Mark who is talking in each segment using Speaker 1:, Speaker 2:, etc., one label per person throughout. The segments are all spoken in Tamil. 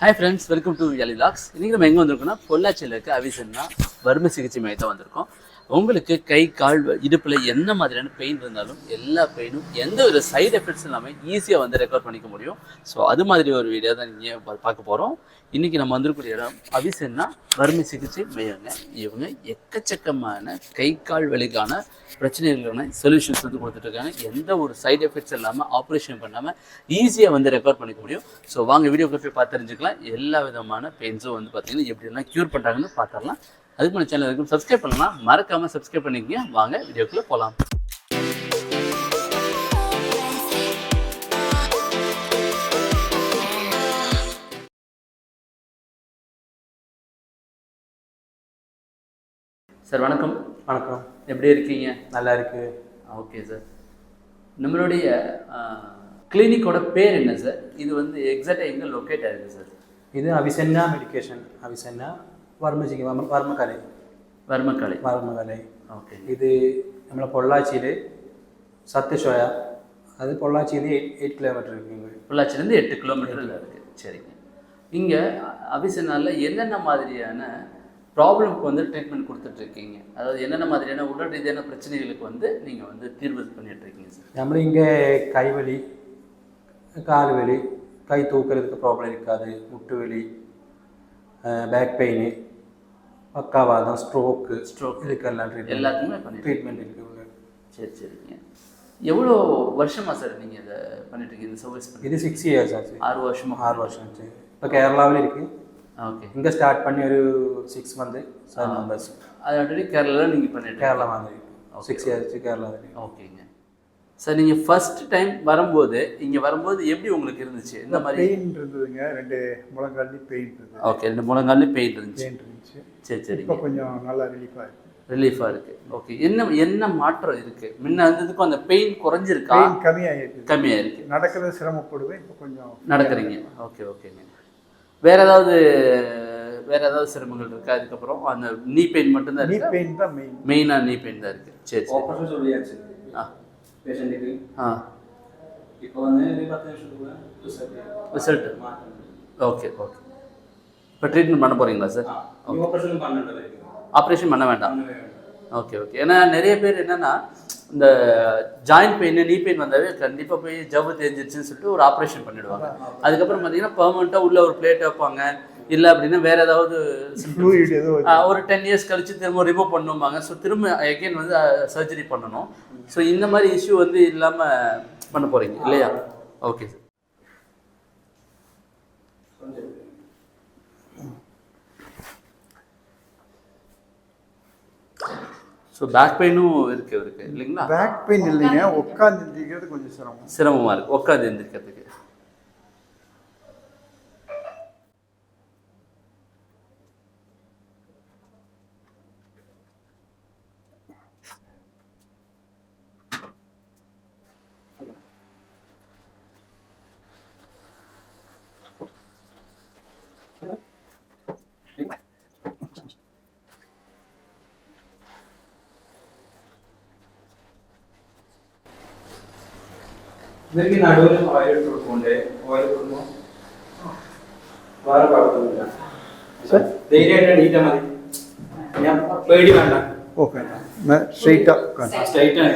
Speaker 1: ஹாய் ஃப்ரெண்ட்ஸ் வெல்கம் டு எலி லாக்ஸ் இன்றைக்கி நம்ம எங்கே வந்திருக்கோம்னா பொள்ளாச்சியில் இருக்க அவிசன்னா வறுமை சிகிச்சை மையத்தை வந்திருக்கோம். உங்களுக்கு கை கால் இடுப்பில் என்ன மாதிரியான பெயின் இருந்தாலும் எல்லா பெயினும் எந்த ஒரு சைடு எஃபெக்ட்ஸ் இல்லாமல் ஈஸியாக வந்து ரெக்கார்ட் பண்ணிக்க முடியும். ஸோ அது மாதிரி ஒரு வீடியோ தான் நீங்கள் பார்க்க போகிறோம் இன்றைக்கி நம்ம வந்துருக்கூடிய இடம் அபிசன்னா வறுமை சிகிச்சை மையங்க. இவங்க எக்கச்சக்கமான கை கால் வலிக்கான பிரச்சனைகளுக்கான சொல்யூஷன்ஸ் வந்து கொடுத்துட்ருக்காங்க. எந்த ஒரு சைடு எஃபெக்ட்ஸ் இல்லாமல் ஆப்ரேஷன் பண்ணாமல் ஈஸியாக வந்து ரெக்கார்ட் பண்ணிக்க முடியும். ஸோ வாங்க வீடியோ போய் பார்த்து தெரிஞ்சுக்கலாம். எல்லா விதமான பெயின்ஸும் வந்து பார்த்திங்கன்னா எப்படிலாம் க்யூர் பண்ணுறாங்கன்னு பார்த்துடலாம். அதுக்கு முன்னாடி சேனல் இருக்கும். சப்ஸ்கிரைப் பண்ணலாம் மறக்காமல் சப்ஸ்கிரைப் பண்ணிக்கங்க. வாங்க வீடியோக்குள்ளே போகலாம் சார் வணக்கம்.
Speaker 2: வணக்கம்.
Speaker 1: எப்படி இருக்கீங்க?
Speaker 2: நல்லா இருக்கு.
Speaker 1: ஓகே சார் நம்மளுடைய கிளினிக்கோட பேர் என்ன சார் இது வந்து எக்ஸாக்டாக எங்கே லொக்கேட் ஆயிருக்கு சார்
Speaker 2: இது அவிசென்னா மெடிக்கேஷன் அவிசென்னா വർമ്മജിക്ക് വർമ്മക്കല
Speaker 1: வர்மக்கலை
Speaker 2: വർമ്മകല
Speaker 1: ஓகே
Speaker 2: ഇത് നമ്മളെ പൊള്ളാച്ചിയിൽ സത്യശോയ അത് പൊള്ളാച്ചിയിൽ നിന്ന് എയ്റ്റ് എയ്റ്റ് കിലോമീറ്റർ இருக்குங்க
Speaker 1: பொள்ளாச்சிலேருந்து எட்டு கிலோமீட்டரில் இருக்குது சரிங்க இங்கே அபிசனால என்னென்ன மாதிரியான ப்ராப்ளம்க்கு வந்து ட்ரீட்மெண்ட் கொடுத்துட்ருக்கீங்க அதாவது என்னென்ன மாதிரியான உடல் ரீதியான பிரச்சனைகளுக்கு வந்து நீங்கள் வந்து தீர்வு பண்ணிட்டு இருக்கீங்க சார்
Speaker 2: നമ്മൾ இங்கே கைவலி கால் வலி கை தூக்கிறதுக்கு ப்ராப்ளம் இருக்காது முட்டு வலி பேக் பெயின் பக்காவாதம் ஸ்ட்ரோக்கு
Speaker 1: Stroke.
Speaker 2: இதுக்கெல்லாம் ட்ரீட்மெண்ட்
Speaker 1: எல்லாத்துக்குமே
Speaker 2: ட்ரீட்மெண்ட் இருக்குங்க.
Speaker 1: சரி சரிங்க. எவ்வளோ வருஷமா சார் நீங்கள் இதை பண்ணிட்டு இருக்கீங்க? இந்த சர்வீஸ் பண்ணி
Speaker 2: இது சிக்ஸ் இயர்ஸ் ஆச்சு.
Speaker 1: ஆறு வருஷமா
Speaker 2: ஆறு வருஷம் ஆச்சு. இப்போ கேரளாவில் இருக்கு.
Speaker 1: ஓகே.
Speaker 2: இங்கே ஸ்டார்ட் பண்ணி ஒரு சிக்ஸ் மந்த் செவன் மெம்பர்ஸ்
Speaker 1: அது ஆல்ரெடி கேரளாவில் நீங்கள் பண்ணிட்டு
Speaker 2: கேரளா வந்து சிக்ஸ் இயர்ஸ் கேரளா
Speaker 1: ஓகேங்க. சார் நீங்கள் ஃபர்ஸ்ட் டைம் வரும்போது இங்கே வரும்போது எப்படி உங்களுக்கு இருந்துச்சு? இந்த மாதிரி
Speaker 3: பெயின் இருந்ததுங்க. ரெண்டு முழங்கால்லையும் பெயின் இருந்தது.
Speaker 1: ஓகே ரெண்டு முழங்கால்லையும் பெயின் இருந்துச்சு.
Speaker 3: பெயின் இருந்துச்சு.
Speaker 1: சரி
Speaker 3: இப்போ
Speaker 1: சரிங்க
Speaker 3: கொஞ்சம் நல்லா ரிலீஃபாக இருக்கு.
Speaker 1: ரிலீஃபாக இருக்கு. ஓகே என்ன என்ன மாற்றம் இருக்கு? முன்ன இருந்ததுக்கும் அந்த பெயின் குறைஞ்சிருக்கா? கம்மியாக இருக்கு
Speaker 3: நடக்கிறது சிரமப்படுவேன். இப்போ கொஞ்சம்
Speaker 1: நடக்கிறீங்க. ஓகே ஓகேங்க வேற ஏதாவது வேற ஏதாவது சிரமங்கள் இருக்கா? அதுக்கப்புறம் அந்த நீ பெயின் மட்டும்தான்
Speaker 3: நீ
Speaker 1: இருக்கு?
Speaker 3: பெயின் தான் மெயின்
Speaker 1: மெயினாக நீ பெயின் தான் இருக்கு. சரி சரி. ஆ.
Speaker 2: நிமிஷத்துக்குள்ள ரிசல்ட்
Speaker 1: ரிசல்ட் ஓகே ஓகே இப்போ ட்ரீட்மெண்ட் பண்ண போறீங்களா சார்
Speaker 2: ஆப்ரேஷன்
Speaker 1: பண்ண வேண்டாம் ஓகே ஓகே ஏன்னா நிறைய பேர் என்னன்னா இந்த ஜாயிண்ட் பெயின் நீ பெயின் வந்தாவே கண்டிப்பாக போய் ஜவ்வு தெரிஞ்சிருச்சுன்னு சொல்லிட்டு ஒரு ஆப்ரேஷன் பண்ணிடுவாங்க அதுக்கப்புறம் பார்த்தீங்கன்னா பெர்மனெண்ட்டாக உள்ள ஒரு பிளேட் வைப்பாங்க இல்லை அப்படின்னா வேற ஏதாவது ஒரு டென் இயர்ஸ் கழிச்சு திரும்ப ரிமூவ் பண்ணுவாங்க ஸோ திரும்ப அகைன் வந்து சர்ஜரி பண்ணணும். ஸோ இந்த மாதிரி இஷ்யூ வந்து இல்லாமல் பண்ண போறீங்க இல்லையா? ஓகே சார் ஸோ பேக் பெயினும் இருக்கு இருக்கு இல்லைங்களா?
Speaker 3: பேக் பெயின் இல்லைங்க உட்காந்து எந்திரிக்கிறது கொஞ்சம் சிரமம்.
Speaker 1: சிரமமா இருக்கு உட்காந்து எந்திரிக்கிறதுக்கு
Speaker 2: ഇവർക്ക് നടുവിൽ ഓയിൽ ഇട്ട് കൊടുക്കുന്നുണ്ട് ഓയിൽ കൊടുക്കുമ്പോൾ വേറെ കുഴപ്പമൊന്നുമില്ല
Speaker 3: Sir?
Speaker 2: ധൈര്യമായിട്ട് എണീറ്റാൽ മതി ഞാൻ പേടി വേണ്ട
Speaker 3: ஓகே ஸ்ட்ரெயிட்டாக
Speaker 2: സ്ട്രൈറ്റ് ആണ്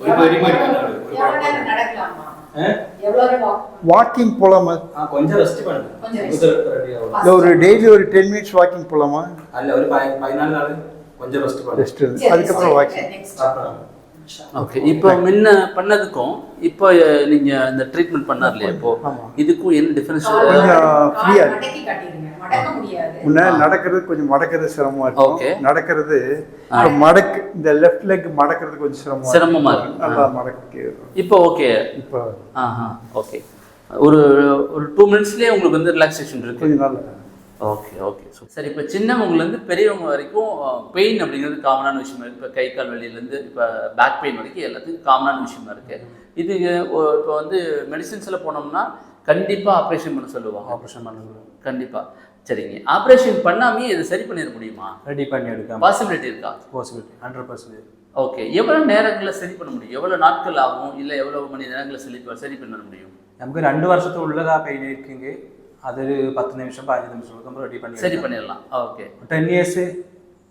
Speaker 2: ഒരു പേടി പേടിക്കണ്ട ഒരു
Speaker 4: எவ்வளவு நேரம்
Speaker 2: കുഴപ്പമില്ല.
Speaker 4: நடக்கலாமா
Speaker 2: ഏ?
Speaker 4: எவ்வளவு நேரம் walk-
Speaker 3: வாக்கிங் போகலாமா
Speaker 2: ആ കൊഞ്ചം റെസ്റ്റ് വേണ്ട
Speaker 4: கொஞ்சம் rest.
Speaker 2: ഇത് ready ആവും.
Speaker 3: இல்லை ஒரு டெய்லி ஒரு டென் மினிட்ஸ் வாக்கிங் போகலாமா
Speaker 2: അല്ല ഒരു പയ- പതിനാല് നാള് കൊഞ്ചം റെസ്റ്റ് വേണം
Speaker 3: ரெஸ்ட்
Speaker 4: சரி,
Speaker 3: அதுக்கப்புறம்
Speaker 4: சரி,
Speaker 3: வாக்கிங்
Speaker 4: next.
Speaker 2: அப்புறம்
Speaker 1: ஓகே இப்போ முன்ன பண்ணதுக்கும் இப்போ நீங்க இந்த ட்ரீட்மெண்ட் பண்ணார் இல்லையா இப்போ. இதுக்கும் என்ன டிஃபரன்ஸ்
Speaker 4: முடியாது.
Speaker 3: முன்ன நடக்கிறது கொஞ்சம் மடக்கிறது சிரமமா. இருக்கும். நடக்கிறது மடக்கு இந்த லெஃப்ட் லெக் மடக்கிறது கொஞ்சம் சிரமமா
Speaker 1: சிரமமா
Speaker 3: இருக்கும்.
Speaker 1: இருக்கு.
Speaker 3: நல்லா மடக்கி
Speaker 1: இப்போ ஓகே.
Speaker 3: இப்போ
Speaker 1: ஆஹா ஓகே. ஒரு ஒரு டூ மினிட்ஸ்லேயே உங்களுக்கு வந்து ரிலாக்ஸேஷன் இருக்கு.
Speaker 3: கொஞ்சம் நல்லா.
Speaker 1: ஓகே ஓகே சரி இப்போ சின்னவங்கலேருந்து பெரியவங்க வரைக்கும் பெயின் அப்படிங்கிறது காமனான விஷயமா இருக்குது இப்போ கை கால் வலியிலேருந்து இப்போ பேக் பெயின் வரைக்கும் எல்லாத்துக்கும் காமனான விஷயமா இருக்குது இது இப்போ வந்து மெடிசின்ஸில் போனோம்னா கண்டிப்பாக ஆப்ரேஷன் பண்ண சொல்லுவாங்க.
Speaker 2: ஆப்ரேஷன் பண்ண சொல்லுவாங்க.
Speaker 1: கண்டிப்பாக சரிங்க. ஆப்ரேஷன் பண்ணாமே இதை சரி பண்ணிட முடியுமா?
Speaker 2: ரெடி பண்ணி எடுக்க
Speaker 1: பாசிபிலிட்டி இருக்கா?
Speaker 2: பாசிபிலிட்டி ஹண்ட்ரட் பர்சன்டேஜ்
Speaker 1: ஓகே எவ்வளோ நேரங்களில் சரி பண்ண முடியும்? எவ்வளோ நாட்கள் ஆகும்? இல்லை எவ்வளோ மணி நேரங்களில் சரி சரி பண்ண முடியும்?
Speaker 2: நமக்கு ரெண்டு வருஷத்துக்கு உள்ளதாக பெயின் இருக்குங்க. அது ஒரு பத்து நிமிஷம் பதினஞ்சு நிமிஷம் நம்ம ரெடி பண்ணி
Speaker 1: சரி பண்ணிடலாம் ஓகே
Speaker 2: டென் இயர்ஸ்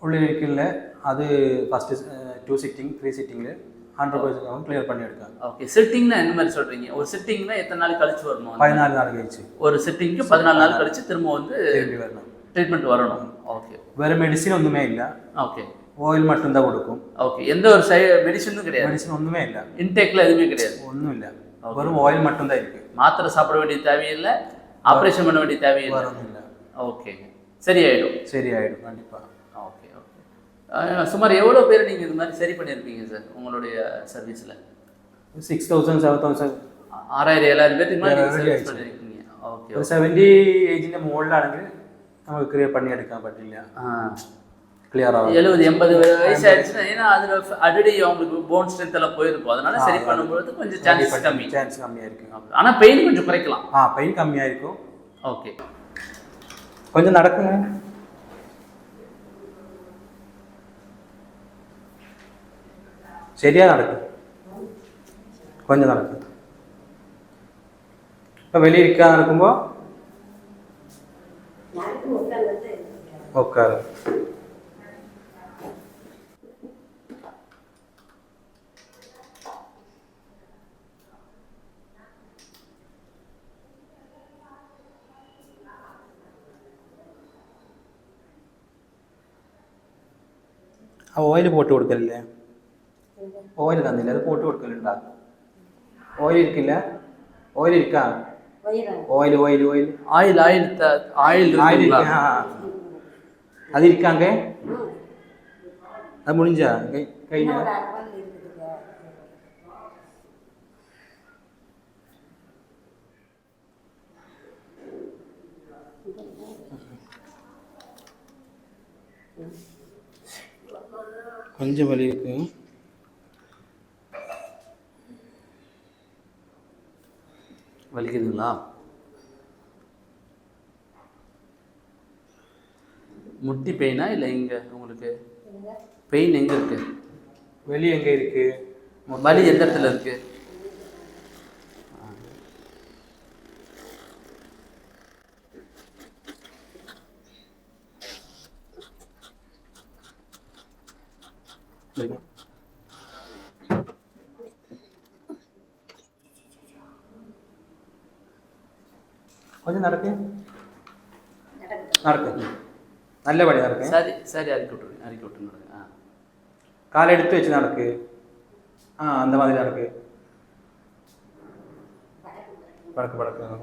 Speaker 2: உள்ள இருக்குல்ல அது ஃபஸ்ட்டு டூ சிட்டிங் த்ரீ சிட்டிங்கில் ஹண்ட்ரட் பர்சன்ட் கிளியர் பண்ணி எடுக்காங்க
Speaker 1: ஓகே சிட்டிங்னா என்ன மாதிரி சொல்றீங்க? ஒரு சிட்டிங்னா எத்தனை நாள் கழிச்சு வரணும்
Speaker 2: பதினாலு நாள் கழிச்சு
Speaker 1: ஒரு சிட்டிங்க்கு பதினாலு நாள் கழிச்சு திரும்ப வந்து
Speaker 2: திரும்பி வரணும்
Speaker 1: ட்ரீட்மெண்ட் வரணும் ஓகே
Speaker 2: வேறு மெடிசின் ஒன்றுமே இல்லை
Speaker 1: ஓகே
Speaker 2: ஆயில் மட்டும்தான் கொடுக்கும்
Speaker 1: ஓகே எந்த ஒரு சை மெடிசனும் கிடையாது
Speaker 2: மெடிசின் ஒன்றுமே இல்லை
Speaker 1: இன்டேக்ல எதுவுமே கிடையாது
Speaker 2: ஒன்றும் இல்லை வெறும் ஆயில் மட்டும்தான் இருக்கு
Speaker 1: மாத்திரை சாப்பிட வேண்டிய தேவையில்லை ஆப்ரேஷன் பண்ண வேண்டிய தேவையில்லை
Speaker 2: வேறு ஒன்றும் இல்லை
Speaker 1: ஓகே சரியாயிடும்
Speaker 2: சரி ஆகிடும் கண்டிப்பாக
Speaker 1: ஓகே ஓகே சுமார் எவ்வளோ பேர் நீங்கள் இது மாதிரி சரி பண்ணியிருப்பீங்க சார் உங்களுடைய சர்வீஸில்
Speaker 2: சிக்ஸ் தௌசண்ட் செவன் தௌசண்ட்
Speaker 1: ஆறாயிரம் ஏழாயிரம் பேருக்கு மேலே நீங்கள்
Speaker 2: Yeah,
Speaker 1: சர்வீஸ்
Speaker 2: ஆயிடுச்சு.
Speaker 1: பண்ணியிருக்கீங்க ஓகே
Speaker 2: ഒരു സെവൻറ്റി ഏജിൻ്റെ മുകളിലാണെങ്കിൽ നമുക്ക് ക്ലിയർ പണിയെടുക്കാൻ പറ്റില്ല கிளியர் ஆகும்
Speaker 1: எழுபது எண்பது வயசு ஆயிடுச்சுன்னா ஏன்னா அதுல அடி அவங்களுக்கு போன் ஸ்ட்ரென்த் போயிருக்கும். அதனால சரி பண்ணும்போது கொஞ்சம் சான்சஸ் கம்மி.
Speaker 2: சான்ஸ் கம்மியா
Speaker 1: இருக்கு. ஆனா பெயின் கொஞ்சம் குறைக்கலாம்.
Speaker 2: ஆ பெயின் கம்மியா இருக்கும்.
Speaker 1: ஓகே
Speaker 2: கொஞ்சம் நடக்குங்க. சரியா நடக்கும் கொஞ்சம் நடக்கும் இப்போ வெளியே இருக்காது நடக்கும்போ? உட்காரு. ഓയിൽ പോട്ട് കൊടുക്കലില്ലേ ഓയിൽ തന്നില്ല അത് പോട്ട് കൊടുക്കലുണ്ടാ ഓയിൽ ഇരിക്കില്ല ഓയിൽ ഇരിക്കാ oil oil oil
Speaker 1: oil oil த ஆயில்
Speaker 2: ஆயில்
Speaker 1: இருக்குங்களா?
Speaker 2: இருக்கு, ஆ. அது இருக்காங்க அது முடிஞ்சா கை கையில கொஞ்சம் வலி இருக்கு.
Speaker 1: வலிக்குதுங்களா? முட்டி பெயினா இல்லை இங்கே உங்களுக்கு? பெயின் எங்கே இருக்கு?
Speaker 2: வெளி எங்க இருக்கு?
Speaker 1: வலி எந்த இடத்துல இருக்கு?
Speaker 2: கொஞ்சம் நடக்கு. நடக்கு. நல்ல படி நடக்கு.
Speaker 1: சரி சரி அறிக்கை விட்டுருங்க அறிக்கை விட்டுருங்க ஆ.
Speaker 2: கால் எடுத்து வச்சு நடக்கு. ஆ அந்த மாதிரி நடக்கு. படக்கு படக்கு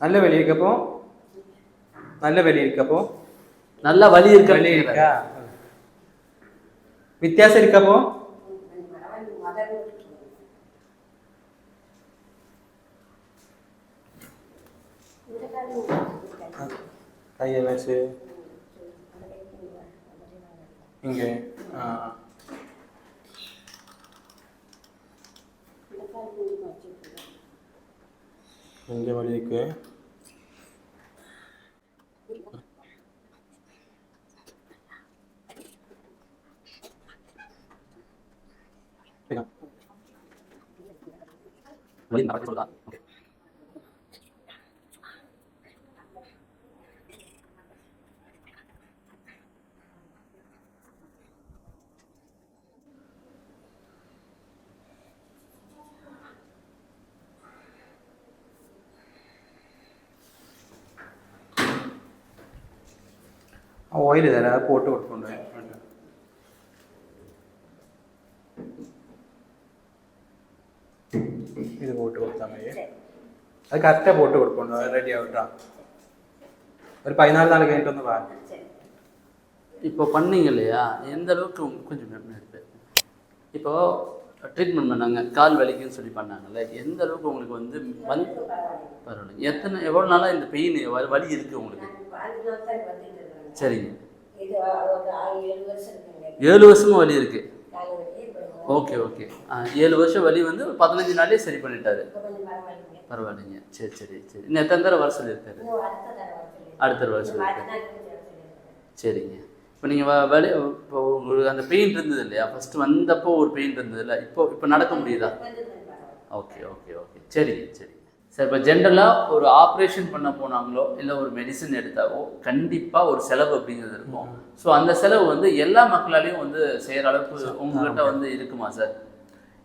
Speaker 2: நல்ல வெளி இருக்கப்போ நல்ல வெளி இருக்கப்போ
Speaker 1: நல்லா வலி இருக்க?
Speaker 2: வெளி இருக்கா? வித்தியாசம் இருக்கப்போ கையை வச்சு இங்கே ஆ இங்கே வலி இருக்கு
Speaker 1: வலி நடக்க சொல்லுதா
Speaker 2: ഓയിൽ തരാം അത് പോട്ട് കൊടുത്തുകൊണ്ട് ഇത് പോട്ട് കൊടുത്താൽ മതി അത് കറക്റ്റ് പോട്ട് കൊടുക്കുന്നുണ്ട് ரெடி റെഡി ஒரு பதினாலு நாள் கழிட்டு வந்து வா
Speaker 1: இப்போ பண்ணீங்க இல்லையா எந்த அளவுக்கு கொஞ்சம் எடுப்பேன் இப்போ ட்ரீட்மெண்ட் பண்ணாங்க கால் வலிக்குன்னு சொல்லி பண்ணாங்கல்ல எந்த அளவுக்கு உங்களுக்கு வந்து வலி பரவாயில்ல எத்தனை எவ்வளோ நாளாக இந்த பெயின் வலி இருக்குது உங்களுக்கு சரிங்க.
Speaker 4: ஏழு வருஷம் இருக்குங்க
Speaker 1: ஏழு வருஷமா வலி இருக்கு. Okay okay. ஏழு வருஷம் வலி வந்து பதினஞ்சு நாளே சரி பண்ணிட்டாரு.
Speaker 4: பரவாயில்லைங்க.
Speaker 1: சரி சரி சரி. இன்னும் எத்தனை தடவை வர சொல்லியிருக்காரு?
Speaker 4: அடுத்த தடவை
Speaker 1: வர சொல்லியிருக்காரு. சரிங்க. இப்போ நீங்கள் வலி இப்போ உங்களுக்கு அந்த பெயின் இருந்தது இல்லையா? ஃபர்ஸ்ட் வந்தப்போ ஒரு பெயின் இருந்தது இல்லை? இப்போ இப்போ நடக்க முடியுதா? Okay okay okay. சரிங்க சரிங்க சார் இப்போ ஜென்ரலாக ஒரு ஆப்ரேஷன் பண்ண போனாங்களோ இல்லை ஒரு மெடிசன் எடுத்தாவோ கண்டிப்பாக ஒரு செலவு அப்படிங்கிறது இருக்கும் ஸோ அந்த செலவு வந்து எல்லா மக்களாலையும் வந்து செய்கிற அளவுக்கு உங்ககிட்ட வந்து இருக்குமா சார்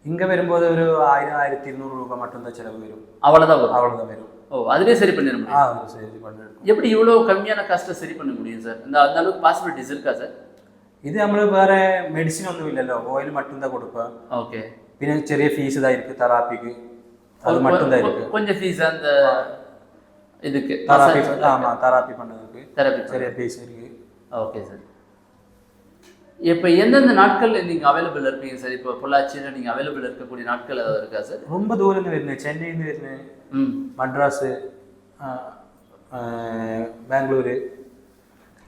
Speaker 2: இங்கே வரும்போது ஒரு ஆயிரம் ஆயிரத்தி இருநூறு ரூபாய் மட்டும்தான் செலவு வரும்
Speaker 1: அவ்வளோதான் வரும்
Speaker 2: அவ்வளோதான் வரும்
Speaker 1: ஓ அதுலேயே சரி பண்ணிட முடியும்
Speaker 2: ஆ ஒரு சரி பண்ணிருக்கோம்
Speaker 1: எப்படி இவ்வளோ கம்மியான காஸ்ட்டை சரி பண்ண முடியும் சார் இந்த அந்த அளவுக்கு பாசிபிலிட்டிஸ் இருக்கா சார்
Speaker 2: ഇത് നമ്മൾ വേറെ മെഡിസിൻ ഒന്നും ഇല്ലല്ലോ ഓയിൽ மட்டும்தான் கொடுப்பேன்
Speaker 1: ஓகே
Speaker 2: പിന്നെ ചെറിയ ഫീസ് தான் இருக்கு தெராப்பிக்கு அது மட்டும்தான் இருக்கு.
Speaker 1: கொஞ்சம் ஃபீஸ் அந்த இதுக்கு.
Speaker 2: தெராபி ஆமா தெராபி பண்ணதுக்கு
Speaker 1: தெரபி
Speaker 2: சரியா ஃபீஸ் இருக்கு.
Speaker 1: ஓகே சார் இப்போ எந்தெந்த நாட்கள் நீங்கள் அவைலபிள் இருப்பீங்க சார் இப்போ பொள்ளாச்சியில் நீங்கள் அவைலபிள் இருக்கக்கூடிய நாட்கள் ஏதாவது இருக்கா சார்
Speaker 2: ரொம்ப தூரம்
Speaker 1: இருந்தேன்
Speaker 2: சென்னையிலேருந்து இருந்தேன் மட்ராஸு பெங்களூரு.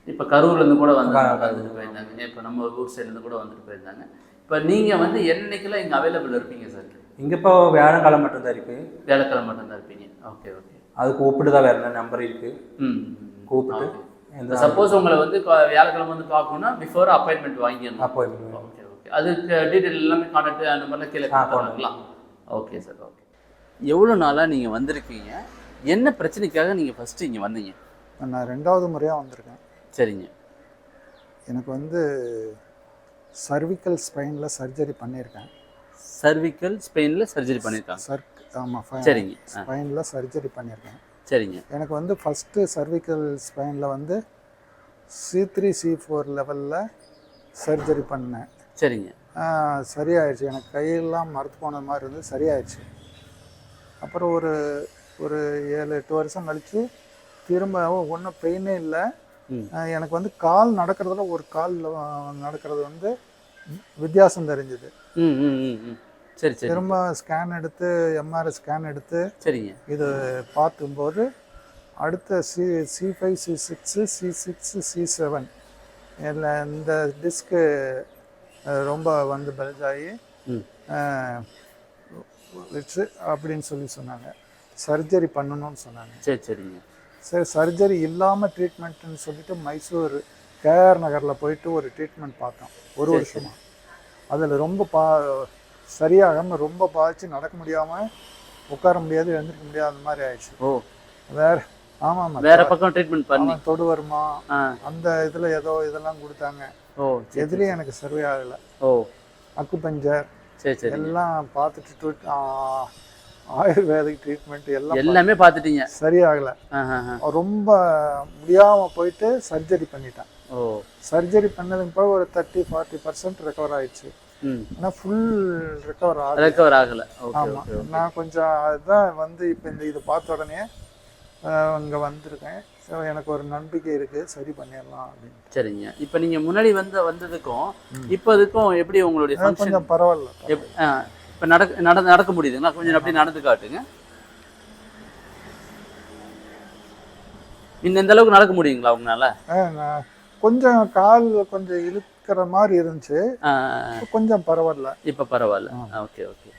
Speaker 1: இப்போ கரூர்லேருந்து கூட வந்து வந்துட்டு போயிருந்தாங்க. இப்போ நம்ம ஊர் சைட்லேருந்து கூட வந்துட்டு போயிருந்தாங்க. இப்போ நீங்கள் வந்து என்னைக்கெல்லாம் இங்கே அவைலபிள் இருப்பீங்க சார்
Speaker 2: இங்க இப்போ வியாழக்கிழமை மட்டும்தான் இருக்கு.
Speaker 1: வியாழக்கிழமை மட்டும்தான் இருப்பீங்க. ஓகே ஓகே
Speaker 2: அது கூப்பிட்டு தான் வரணும் நம்பர் இருக்கு?
Speaker 1: ம்
Speaker 2: கூப்பிட்டு எந்த
Speaker 1: சப்போஸ் உங்களை வந்து கா- வியாழக்கிழமை வந்து பார்க்கணும்னா பிஃபோர் அப்பாயின்மெண்ட் வாங்கிடணும்.
Speaker 2: அப்பாயின்மெண்ட்
Speaker 1: ஓகே ஓகே அதுக்கு டீட்டெயில் எல்லாமே கான்டாக்ட் அந்த மாதிரிலாம் கீழே கொடுத்துருக்கலாம் ஓகே சார் ஓகே எவ்வளோ நாளாக நீங்கள் வந்திருக்கீங்க? என்ன பிரச்சனைக்காக நீங்கள் ஃபஸ்ட்டு இங்கே வந்தீங்க?
Speaker 5: நான் ரெண்டாவது முறையாக வந்திருக்கேன்.
Speaker 1: சரிங்க.
Speaker 5: எனக்கு வந்து சர்விக்கல் ஸ்பைனில் சர்ஜரி பண்ணியிருக்கேன்.
Speaker 1: சர்விக்கல் ஸ்பெயினில் சர்ஜரி பண்ணியிருக்காங்க
Speaker 5: சர்க் ஆமாம்
Speaker 1: சரிங்க. ஆ.
Speaker 5: ஸ்பைனில் சர்ஜரி பண்ணியிருக்கேன்
Speaker 1: சரிங்க.
Speaker 5: எனக்கு வந்து ஃபஸ்ட்டு சர்விக்கல் ஸ்பைனில் வந்து சி த்ரீ சி ஃபோர் லெவலில் சர்ஜரி பண்ணேன்.
Speaker 1: சரிங்க.
Speaker 5: சரியாயிடுச்சு எனக்கு கையெல்லாம் மறுத்து போன மாதிரி இருந்து சரியாயிடுச்சு அப்புறம் ஒரு ஒரு ஏழு எட்டு வருஷம் கழித்து திரும்ப ஒன்றும் பெயினே இல்லை. எனக்கு வந்து கால் நடக்கிறதுல ஒரு கால் நடக்கிறது வந்து வித்தியாசம் தெரிஞ்சுது.
Speaker 1: ம் ம் ம் ம். சரி சரி.
Speaker 5: திரும்ப ஸ்கேன் எடுத்து எம்ஆர்ஐ ஸ்கேன் எடுத்து
Speaker 1: சரிங்க.
Speaker 5: இது பார்க்கும்போது அடுத்த C C five C six C six C seven இதில் இந்த டிஸ்க்கு ரொம்ப வந்து பல்ஜ் ஆகி
Speaker 1: ம்.
Speaker 5: அஹ், வச்சு அப்படின்னு சொல்லி சொன்னாங்க. சர்ஜரி பண்ணணும்னு சொன்னாங்க.
Speaker 1: சரி சரிங்க.
Speaker 5: சரி சர்ஜரி இல்லாமல் ட்ரீட்மெண்ட்னு சொல்லிட்டு மைசூர் கேஆர் நகரில் போயிட்டு ஒரு ட்ரீட்மெண்ட் பார்த்தோம். ஒரு
Speaker 1: சரி,
Speaker 5: வருஷமா. அதில் ரொம்ப பா சரியாகாமல் ரொம்ப பாதிச்சு நடக்க முடியாமல் உட்கார முடியாது எழுந்திருக்க முடியாத மாதிரி ஆயிடுச்சு.
Speaker 1: ஓ.
Speaker 5: வேற ஆமாம்
Speaker 1: வேற பக்கம் ட்ரீட்மெண்ட் பண்ணி.
Speaker 5: தொடு வருமா? அந்த இதில் ஏதோ இதெல்லாம் கொடுத்தாங்க.
Speaker 1: ஓ
Speaker 5: எதுலேயும் எனக்கு சர்வே ஆகலை.
Speaker 1: ஓ.
Speaker 5: அக்குபஞ்சர்
Speaker 1: சரி சரி.
Speaker 5: எல்லாம் பார்த்துட்டு ஆயுர்வேதிக் ட்ரீட்மெண்ட் எல்லாம்
Speaker 1: எல்லாமே பார்த்துட்டீங்க.
Speaker 5: சரியாகலை. ரொம்ப முடியாமல் போயிட்டு சர்ஜரி பண்ணிட்டேன்.
Speaker 1: ஓ.
Speaker 5: சர்ஜரி பண்ணதுக்கு பிறகு ஒரு தேர்ட்டி ஃபார்ட்டி பர்சன்ட் ரெக்கவர் ஆயிடுச்சு. ஆனால் ஃபுல் ரெக்கவர் ஆகல.
Speaker 1: ரெக்கவர் ஆகலை.
Speaker 5: ஆமாம் நான் கொஞ்சம் அதுதான் வந்து இப்போ இந்த இது பார்த்த உடனே அங்கே வந்திருக்கேன். ஸோ எனக்கு ஒரு நம்பிக்கை இருக்குது சரி பண்ணிடலாம் அப்படின்னு
Speaker 1: சரிங்க. இப்போ நீங்க முன்னாடி வந்து வந்ததுக்கும் இப்போ இதுக்கும் எப்படி உங்களுடைய
Speaker 5: கொஞ்சம் பரவாயில்ல.
Speaker 1: இப்போ நடக்க நட நடக்க முடியுதுங்களா? கொஞ்சம் அப்படியே நடந்து காட்டுங்க. இந்த அளவுக்கு நடக்க முடியுங்களா உங்களால?
Speaker 5: கொஞ்சம் கால் கொஞ்சம் இழுக்கிற மாதிரி இருந்துச்சு. கொஞ்சம் பரவாயில்ல.
Speaker 1: இப்போ பரவாயில்ல. Okay okay.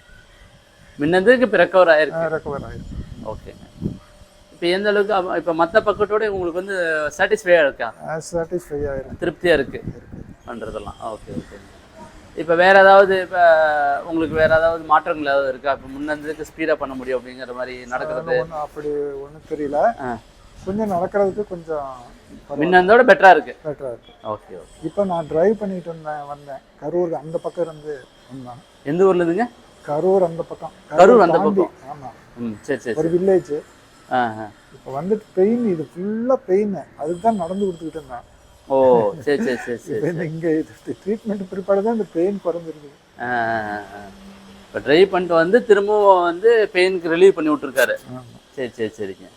Speaker 1: முன்னதுக்கு இப்போ ரெக்கவர் ஆயிருக்கு
Speaker 5: ரெக்கவர் ஆயிருக்கு
Speaker 1: ஓகேங்க இப்போ எந்த அளவுக்கு இப்போ மற்ற பக்கத்தோட உங்களுக்கு வந்து சாட்டிஸ்ஃபையாக இருக்கா?
Speaker 5: சாட்டிஸ்ஃபை ஆயிருக்கு
Speaker 1: திருப்தியாக இருக்கு? பண்ணுறதெல்லாம் ஓகே ஓகே. இப்போ வேற ஏதாவது இப்போ உங்களுக்கு வேற ஏதாவது மாற்றங்கள் ஏதாவது இருக்கா? இப்போ முன்னதுக்கு ஸ்பீடாக பண்ண முடியும் அப்படிங்கிற மாதிரி நடக்கிறது.
Speaker 5: அப்படி ஒன்றும் தெரியல. கொஞ்சம் நடக்கிறதுக்கு கொஞ்சம்
Speaker 1: முன்னதோட பெட்டராக இருக்கு.
Speaker 5: பெட்டராக இருக்கு.
Speaker 1: ஓகே ஓகே
Speaker 5: இப்போ நான் டிரைவ் பண்ணிட்டு வந்தேன் வந்தேன். கரூர் அந்த பக்கம் இருந்து வந்தேன்.
Speaker 1: எந்த ஊர்ல இருந்துங்க?
Speaker 5: கரூர் அந்த பக்கம்.
Speaker 1: கரூர் அந்த பக்கம்.
Speaker 5: ஆமா.
Speaker 1: ம் சரி சரி
Speaker 5: ஒரு வில்லேஜ் இப்போ வந்துட்டு பெயின் இது ஃபுல்லாக பெயின் அதுக்கு தான் நடந்து கொடுத்துக்கிட்டு இருந்தேன்.
Speaker 1: ஓ சரி சரி சரி சரி
Speaker 5: இங்கே இது ட்ரீட்மெண்ட் பிற்பாடு தான் இந்த பெயின் குறைஞ்சிருக்கு.
Speaker 1: இப்போ ட்ரைவ் பண்ணிட்டு வந்து திரும்பவும் வந்து பெயினுக்கு ரிலீவ் பண்ணி விட்டுருக்காரு.
Speaker 5: ஆமாம்
Speaker 1: சரி சரி சரிங்க.